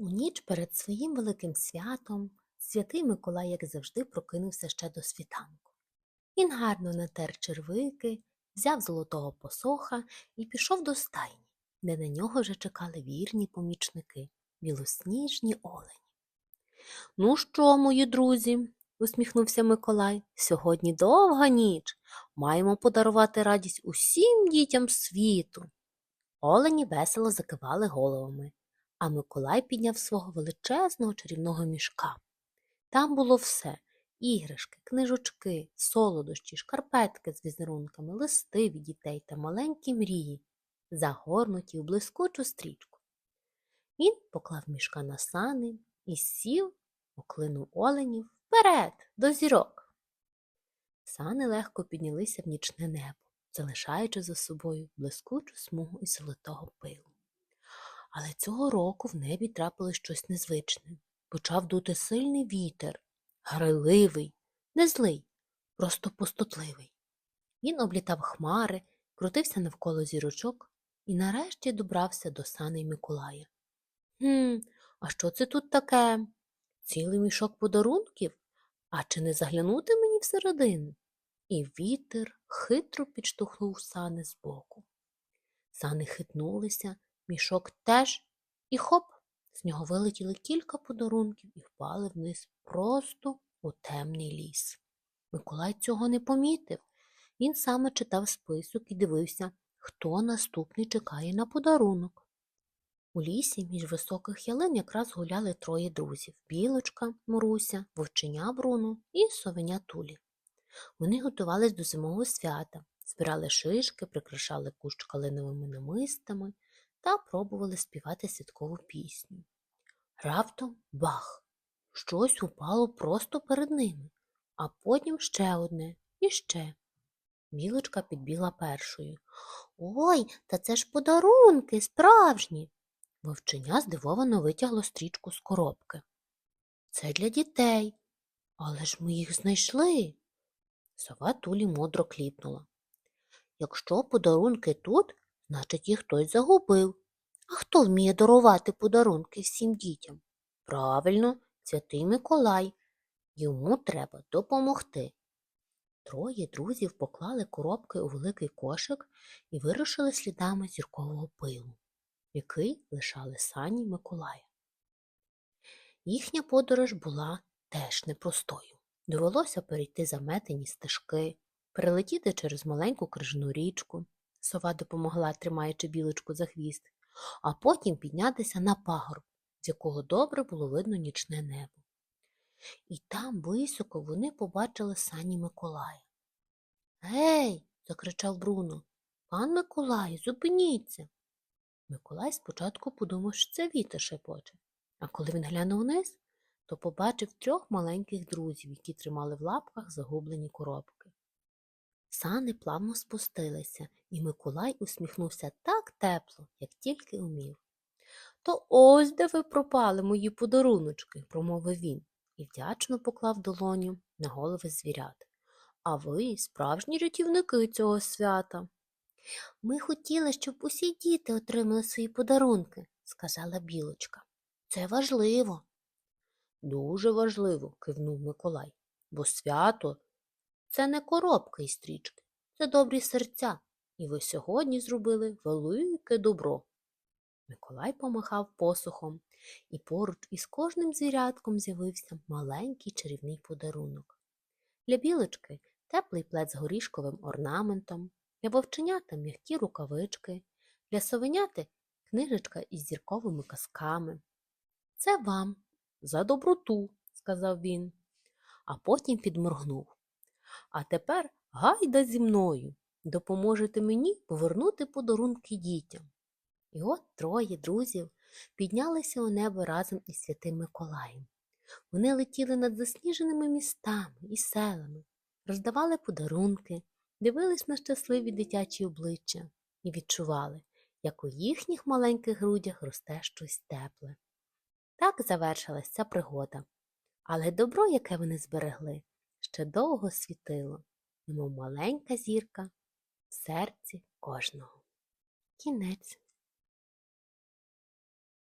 У ніч перед своїм великим святом святий Миколай, як завжди, прокинувся ще до світанку. Він гарно натер червики, взяв золотого посоха і пішов до стайні, де на нього вже чекали вірні помічники, білосніжні олені. Ну що, мої друзі, усміхнувся Миколай, сьогодні довга ніч. Маємо подарувати радість усім дітям світу. Олені весело закивали головами, а Миколай підняв свого величезного чарівного мішка. Там було все іграшки, книжочки, солодощі, шкарпетки з візерунками, листи від дітей та маленькі мрії, загорнуті у блискучу стрічку. Він поклав мішка на сани і сів, оклинув оленів вперед, до зірок. Сани легко піднялися в нічне небо, залишаючи за собою блискучу смугу із золотого пилу. Але цього року в небі трапилось щось незвичне. Почав дути сильний вітер, грайливий, не злий, просто пустотливий. Він облітав хмари, крутився навколо зірочок і нарешті добрався до саней Миколая. Гм, а що це тут таке? Цілий мішок подарунків? А чи не заглянути мені всередину? І вітер хитро підштовхнув сани збоку. Сани хитнулися, мішок теж, і хоп, з нього вилетіли кілька подарунків і впали вниз просто у темний ліс. Миколай цього не помітив. Він саме читав список і дивився, хто наступний чекає на подарунок. У лісі між високих ялин якраз гуляли троє друзів білочка, Моруся, вовченя Бруно і совеня Тулі. Вони готувались до зимового свята, збирали шишки, прикрашали кущ калиновими намистами та пробували співати святкову пісню. Раптом бах! Щось упало просто перед ними, а потім ще одне і ще. Білочка підбігла першою. Ой, та це ж подарунки справжні. Вовченя здивовано витягло стрічку з коробки. Це для дітей. Але ж ми їх знайшли. Сова Тулі мудро кліпнула. Якщо подарунки тут, значить їх хтось загубив. А хто вміє дарувати подарунки всім дітям? Правильно, святий Миколай. Йому треба допомогти. Троє друзів поклали коробки у великий кошик і вирушили слідами зіркового пилу, який лишали сані Миколая. Їхня подорож була теж непростою. Довелося перейти заметені стежки, перелетіти через маленьку крижну річку. Сова допомогла, тримаючи білочку за хвіст, а потім піднятися на пагорб, з якого добре було видно нічне небо. І там високо вони побачили сані Миколая. Гей, закричав Бруно. Пан Миколай, зупиніться. Миколай спочатку подумав, що це вітер шепоче, а коли він глянув вниз, то побачив трьох маленьких друзів, які тримали в лапках загублені коробки. Сани плавно спустилися, і Миколай усміхнувся так тепло, як тільки умів. То ось де ви пропали, мої подаруночки, промовив він і вдячно поклав долоню на голови звірят. А ви справжні рятівники цього свята. Ми хотіли, щоб усі діти отримали свої подарунки, сказала білочка. Це важливо. Дуже важливо, кивнув Миколай, бо свято це не коробка і стрічки, це добрі серця, і ви сьогодні зробили велике добро. Миколай помахав посухом, і поруч із кожним звірятком з'явився маленький чарівний подарунок. Для білочки теплий плед з горішковим орнаментом, для вовченята м'які рукавички, для совеняти книжечка із зірковими казками. Це вам за доброту, сказав він, а потім підморгнув. А тепер гайда зі мною, допоможете мені повернути подарунки дітям. І от троє друзів піднялися у небо разом із святим Миколаєм. Вони летіли над засніженими містами і селами, роздавали подарунки, дивились на щасливі дитячі обличчя і відчували, як у їхніх маленьких грудях росте щось тепле. Так завершилась ця пригода. Але добро, яке вони зберегли, ще довго світило, немов маленька зірка в серці кожного. Кінець.